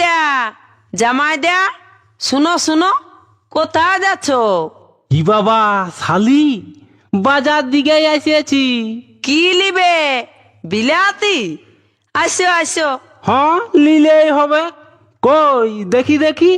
দেয়া? জামাই দেয়া? শুনো শুনো কোথায় যাচ্ছ? ই বাবা শালি বাজার দিকে এসেছি। কি লিবে বিলাতি? আসো আসো। হ্যাঁ নিলেই হবে। কই দেখি দেখি।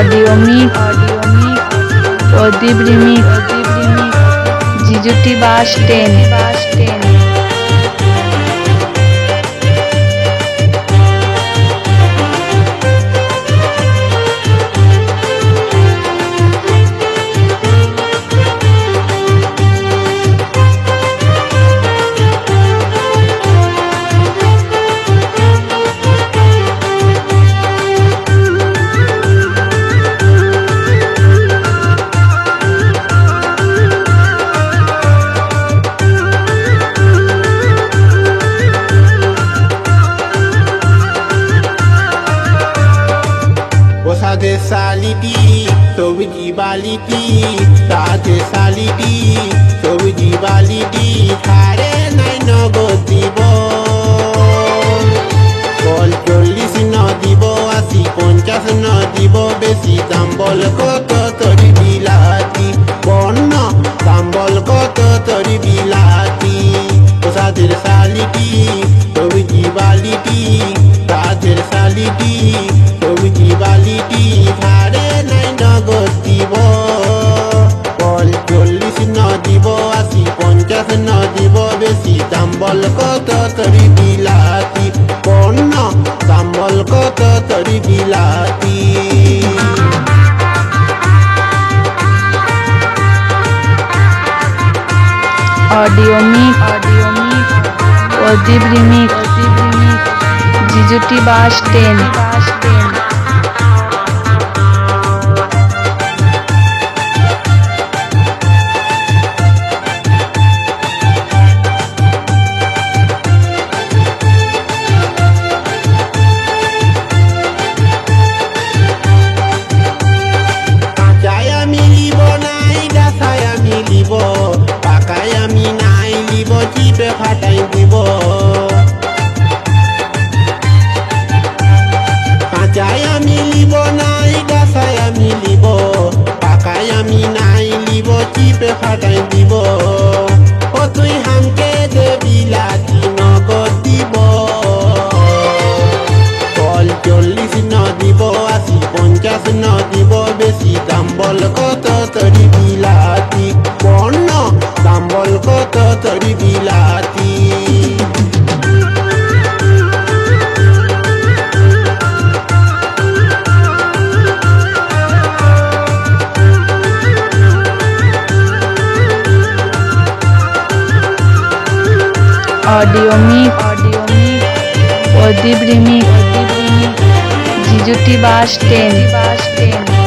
অডিও মিক প্রদীপ রিমিক জিজুটি বাস ট্রেন বাস ট্রেন সালিটি সবজি বালিটি তাতে সালিটি সবজি বালিটি খারে নাই নগদ দিব চল্লিশ ন দিব আশি পঞ্চাশ ন দিব বেশি দাম বল কত তরি বিলাতি? বন্য দাম বল কত তরি বিলাতি? ওসাদের শালিটি সবজি বালিটি তাদের শালিটি দাম বল কত তরি বিলাতি বন্য দাম বল কত তরি বিলাতি। Audio mic audio mic Pradip remix Pradip remix, জিজুটি bus train bus train ফাটাই দিব। ও তুই হামকে দে বিলাতি নগদ দিব। বল চল্লিশ ন দিব পঞ্চাশ ন দিব, বেশি দাম বল কত অডিও মিক অডিও মিক অদীপ রিমিক অদীপ রিমিক জিজুটি বাস ট্রেন বাস ট্রেন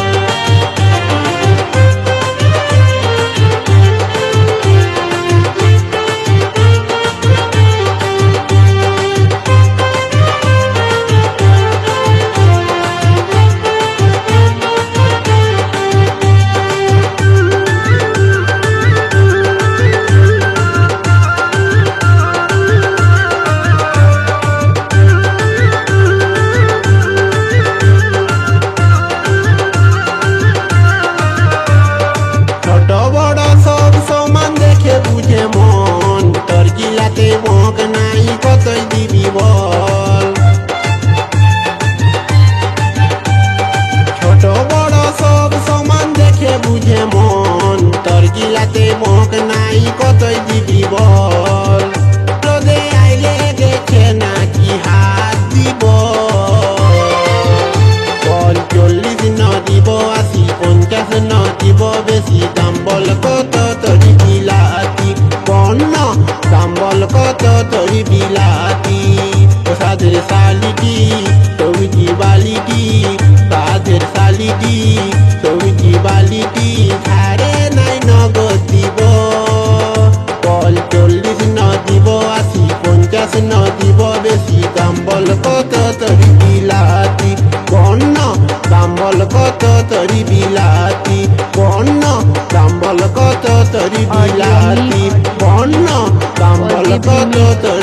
বেশি দাম বল কত তরি বিলাতি? বন্য দাম বল কত তরি বিলাতি? প্রসাদের শালিটি কত তরি বিলাতি বন্য দাম্বল কত তরি